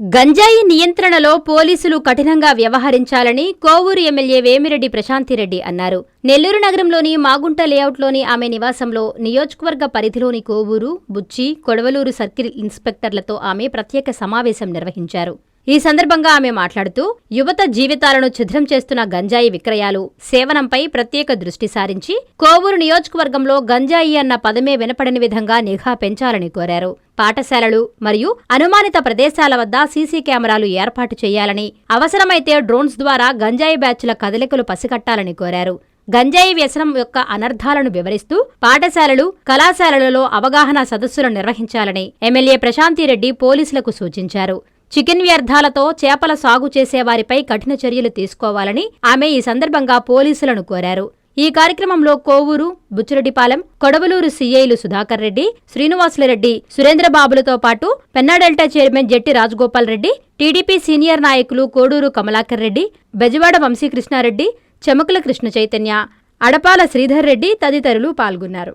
గంజాయి నియంత్రణలో పోలీసులు కఠినంగా వ్యవహరించాలని కోవూరు ఎమ్మెల్యే వేమిరెడ్డి ప్రశాంతిరెడ్డి అన్నారు. నెల్లూరు నగరంలోని మాగుంట లేఅవుట్లోని ఆమె నివాసంలో నియోజకవర్గ పరిధిలోని కోవూరు బుచ్చి కొడవలూరు సర్కిల్ ఇన్స్పెక్టర్లతో ఆమె ప్రత్యేక సమావేశం నిర్వహించారు. ఈ సందర్భంగా ఆమె మాట్లాడుతూ యువత జీవితాలను ఛిద్రం చేస్తున్న గంజాయి విక్రయాలు సేవనంపై ప్రత్యేక దృష్టి సారించి కోవూరు నియోజకవర్గంలో గంజాయి అన్న పదమే వినపడని విధంగా నిఘా పెంచాలని కోరారు. పాఠశాలలు మరియు అనుమానిత ప్రదేశాల వద్ద సీసీ కెమెరాలు ఏర్పాటు చేయాలని అవసరమైతే డ్రోన్స్ ద్వారా గంజాయి బ్యాచ్ల కదలికలు పసిగట్టాలని కోరారు. గంజాయి వ్యసనం యొక్క అనర్థాలను వివరిస్తూ పాఠశాలలు కళాశాలలలో అవగాహన సదస్సులు నిర్వహించాలని ఎమ్మెల్యే ప్రశాంతిరెడ్డి పోలీసులకు సూచించారు. చికెన్ వ్యర్థాలతో చేపల సాగు చేసేవారిపై కఠిన చర్యలు తీసుకోవాలని ఆమె ఈ సందర్భంగా పోలీసులను కోరారు. ఈ కార్యక్రమంలో కోవూరు బుచ్చిరెడ్డిపాలెం కొడవలూరు సీఐలు సుధాకర్ రెడ్డి శ్రీనివాసులరెడ్డి సురేంద్రబాబులతో పాటు Penna delta chairman Jatti Rajagopal Reddy TDP senior నాయకులు కోడూరు కమలాకర్ రెడ్డి బెజవాడ వంశీకృష్ణారెడ్డి చెమకుల కృష్ణ చైతన్య అడపాల శ్రీధర్ రెడ్డి తదితరులు పాల్గొన్నారు.